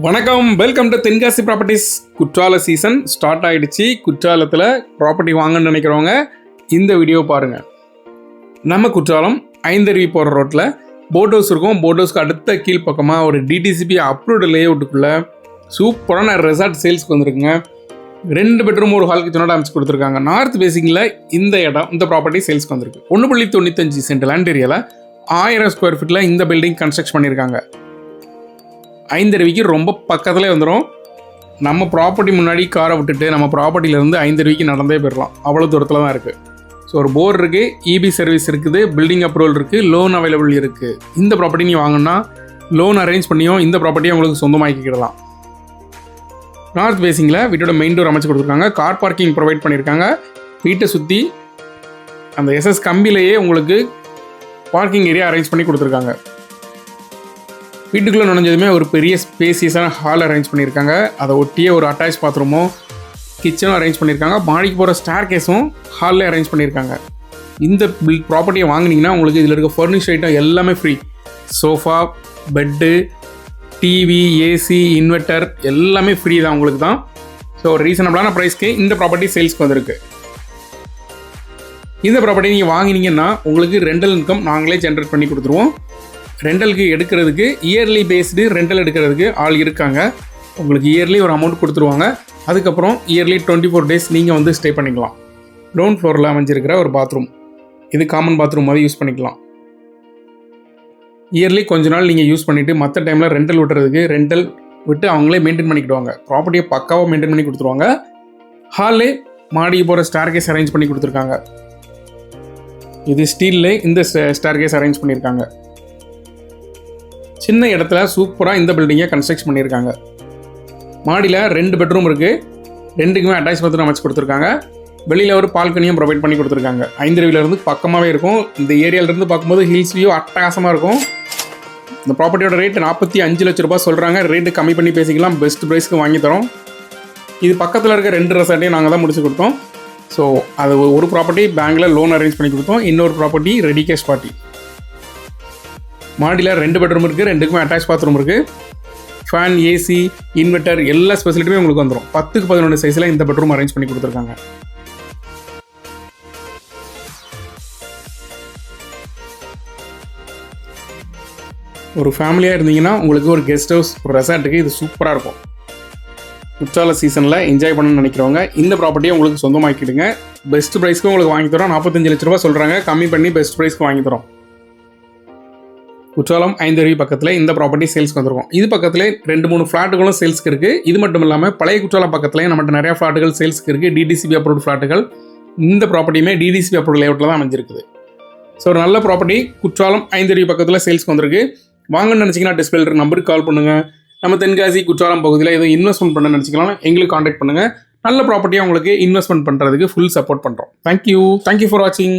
வணக்கம். Welcome to Tenkasi properties Courtallam season start ஆகிடுச்சு குற்றாலத்தில் ப்ராப்பர்ட்டி வாங்கன்னு நினைக்கிறவங்க இந்த வீடியோ பாருங்கள் நம்ம குற்றாலம் ஐந்தருவி போகிற ரோட்டில் போட் ஹவுஸ் இருக்கும். போட் ஹவுஸ்க்கு அடுத்த கீழ் பக்கமாக ஒரு டிடிசிபி அப்ரூவ்டு லேஅவுட்டுக்குள்ளே சூப்பரான ரெசார்ட் சேல்ஸ்க்கு வந்திருக்குங்க. ரெண்டு பெட்ரூம் ஒரு ஹால் கிச்சனோட அமைச்சு கொடுத்துருக்காங்க. நார்த் பேசிங்கில் இந்த இடம் இந்த ப்ராப்பர்ட்டி சேல்ஸ்க்கு வந்திருக்கு. ஒன்று புள்ளி தொண்ணூத்தஞ்சு சென்ட் லேண்ட் ஏரியாவில் ஆயிரம் ஸ்கொயர் ஃபீட்டில் இந்த பில்டிங் கன்ஸ்ட்ரக்ஷன் பண்ணியிருக்காங்க. ஐந்தருவிக்கு ரொம்ப பக்கத்துலேயே வந்துடும் நம்ம ப்ராப்பர்ட்டி முன்னாடி காரை விட்டுட்டு நம்ம ப்ராப்பர்ட்டிலேருந்து ஐந்தருவிக்கு நடந்தே போயிடலாம் அவ்வளோ தூரத்தில் தான் இருக்குது ஸோ ஒரு போர் இருக்குது இபி சர்வீஸ் இருக்குது பில்டிங் அப்ரூவல் இருக்குது லோன் அவைலபிள் இருக்குது இந்த ப்ராப்பர்ட்டி நீ வாங்கினா லோன் அரேஞ்ச் பண்ணியும் இந்த ப்ராப்பர்ட்டியை உங்களுக்கு சொந்தமாக்கிக்கிடலாம். நார்த் பேசிங்கில் வீட்டோட மெயின் டோர் அமைச்சு கொடுத்துருக்காங்க. கார் பார்க்கிங் ப்ரொவைட் பண்ணியிருக்காங்க. வீட்டை சுற்றி அந்த எஸ்எஸ் கம்பிலேயே உங்களுக்கு பார்க்கிங் ஏரியா அரேஞ்ச் பண்ணி கொடுத்துருக்காங்க. வீட்டுக்குள்ளே நுழைஞ்சதுமே ஒரு பெரிய ஸ்பேசியஸான ஹால் அரேஞ்ச் பண்ணியிருக்காங்க. அதை ஒட்டியே ஒரு அட்டாச் பாத்ரூமும் கிச்சனும் அரேஞ்ச் பண்ணியிருக்காங்க. மாடிக்கு போகிற ஸ்டார் கேஸும் ஹாலில் அரேஞ்ச் பண்ணியிருக்காங்க. இந்த பில் ப்ராப்பர்ட்டியை வாங்குனீங்கன்னா உங்களுக்கு இதில் இருக்க ஃபர்னிஷ் ஐட்டம் எல்லாமே free sofa bed TV AC inverter எல்லாமே ஃப்ரீ தான் உங்களுக்கு தான். ஸோ ரீசனபிளான ப்ரைஸ்க்கு இந்த ப்ராப்பர்ட்டி சேல்ஸ்க்கு வந்திருக்கு. இந்த ப்ராப்பர்ட்டி நீங்கள் வாங்கினீங்கன்னா உங்களுக்கு ரெண்டல் இன்கம் நாங்களே ஜென்ரேட் பண்ணி கொடுத்துருவோம். ரெண்டலுக்கு எடுக்கிறதுக்கு இயர்லி பேஸ்டு ரெண்டல் எடுக்கிறதுக்கு ஆள் இருக்காங்க. உங்களுக்கு இயர்லி ஒரு அமௌண்ட் கொடுத்துருவாங்க. அதுக்கப்புறம் இயர்லி டுவெண்ட்டி ஃபோர் டேஸ் நீங்கள் வந்து ஸ்டே பண்ணிக்கலாம். கிரவுண்ட் ஃப்ளோரில் அமைஞ்சிருக்கிற ஒரு பாத்ரூம் இது காமன் பாத்ரூம் மாதிரி யூஸ் பண்ணிக்கலாம். இயர்லி கொஞ்ச நாள் நீங்கள் யூஸ் பண்ணிவிட்டு மற்ற டைமில் ரெண்டல் விட்டுறதுக்கு ரெண்டல் விட்டு அவங்களே மெயின்டைன் பண்ணிக்கிடுவாங்க. ப்ராப்பர்ட்டியை பக்காவாக மெயின்டைன் பண்ணி கொடுத்துருவாங்க. ஹாலே மாடிக்கு போகிற ஸ்டார் கேஸ் அரேஞ்ச் பண்ணி கொடுத்துருக்காங்க. இது ஸ்டீல்லே இந்த ஸ்டார் கேஸ் அரேஞ்ச் பண்ணியிருக்காங்க சின்ன இடத்துல சூப்பராக இந்த பில்டிங்கை கன்ஸ்ட்ரக்ஷன் பண்ணியிருக்காங்க. மாடியில் ரெண்டு பெட்ரூம் இருக்குது ரெண்டுக்குமே அட்டாச் பாத்ரூம் அமைச்சு கொடுத்துருக்காங்க. வெளியில் ஒரு பால்கனியும் ப்ரொவைட் பண்ணி கொடுத்துருக்காங்க. ஐந்தருவிலேருந்து பக்கமாகவே இருக்கும். இந்த ஏரியாவிலேருந்து பார்க்கும்போது ஹில்ஸ் வியூ அட்டகாசமாக இருக்கும். இந்த ப்ராப்பர்ட்டியோட ரேட் நாற்பத்தி அஞ்சு லட்ச ரூபாய் சொல்கிறாங்க ரேட்டு கம்மி பண்ணி பேசிக்கலாம். பெஸ்ட் ப்ரைஸ்க்கு வாங்கி தரோம். இது பக்கத்தில் இருக்க ரெண்டு ரெசார்ட்டையும் நாங்கள் தான் முடிச்சு கொடுத்தோம். ஸோ அது ஒரு ப்ராப்பர்ட்டி பேங்க்கில் லோன் அரேஞ்ச் பண்ணி கொடுத்தோம். இன்னொரு ப்ராப்பர்ட்டி ரெடி கேஷ் பார்ட்டி மாடியில் ரெண்டு பெட்ரூம் இருக்குது ரெண்டுக்குமே அட்டாச் பாத்ரூம் இருக்குது ஃபேன் ஏசி இன்வெர்ட்டர் எல்லா ஸ்பெசிலிட்டியுமே உங்களுக்கு வந்துடும் பத்துக்கு பதினொன்று சைஸில் இந்த பெட்ரூம் அரேஞ்ச் பண்ணி கொடுத்துருக்காங்க. ஒரு ஃபேமிலியாக இருந்தீங்கன்னா உங்களுக்கு ஒரு கெஸ்ட் ஹவுஸ் ஒரு ரெசார்ட்டுக்கு இது சூப்பராக இருக்கும். குற்றால சீசனில் என்ஜாய் பண்ணணும்னு நினைக்கிறவங்க இந்த ப்ராப்பர்ட்டியை உங்களுக்கு சொந்தமாக்கிடுங்க. பெஸ்ட் ப்ரைஸ்க்கு உங்களுக்கு வாங்கி தரோம். நாற்பத்தஞ்சு லட்ச ரூபா சொல்கிறாங்க கம்மி பண்ணி பெஸ்ட் ப்ரைஸ்க்கு வாங்கி தரோம். குற்றாலம் ஐந்தருவி பக்கத்தில் இந்த ப்ராப்பர்ட்டி சேல்ஸ்க்கு வந்திருக்கும். இது பக்கத்தில் ரெண்டு மூணு ஃப்ளாட்டுகளும் சேல்ஸ்க்கு இருக்குது இது மட்டும் இல்லாமல் பழைய குற்றாலம் பக்கத்துலேயும் நம்மகிட்ட நிறைய ஃப்ளாட்டுகள் சேல்ஸ்க்கு இருக்குது டிடிசிபி அப்ரூவ்ட் ஃப்ளாட்டுகள் இந்த ப்ராப்பர்ட்டியுமே டிடிசிபி அப்ரூவ் லேஅவுட்டில் தான் அமைஞ்சிருக்குது. ஸோ ஒரு நல்ல ப்ராப்பர்ட்டி குற்றாலம் ஐந்தருவி பக்கத்தில் சேல்ஸ்க்கு வந்திருக்கு. வாங்கன்னு நினச்சிங்கன்னா டிஸ்பிளே நம்பருக்கு கால் பண்ணுங்கள் நம்ம தென்காசி குற்றாலம் பகுதியில் எதுவும் இன்வெஸ்ட்மெண்ட் பண்ண நினச்சிக்கலாம் எங்களுக்கு காண்டாக்ட் பண்ணுங்கள் நல்ல ப்ராப்பர்ட்டியாக உங்களுக்கு இன்வெஸ்ட்மெண்ட் பண்ணுறதுக்கு ஃபுல் சப்போர்ட் பண்ணுறோம் thank you thank you for வாட்சிங்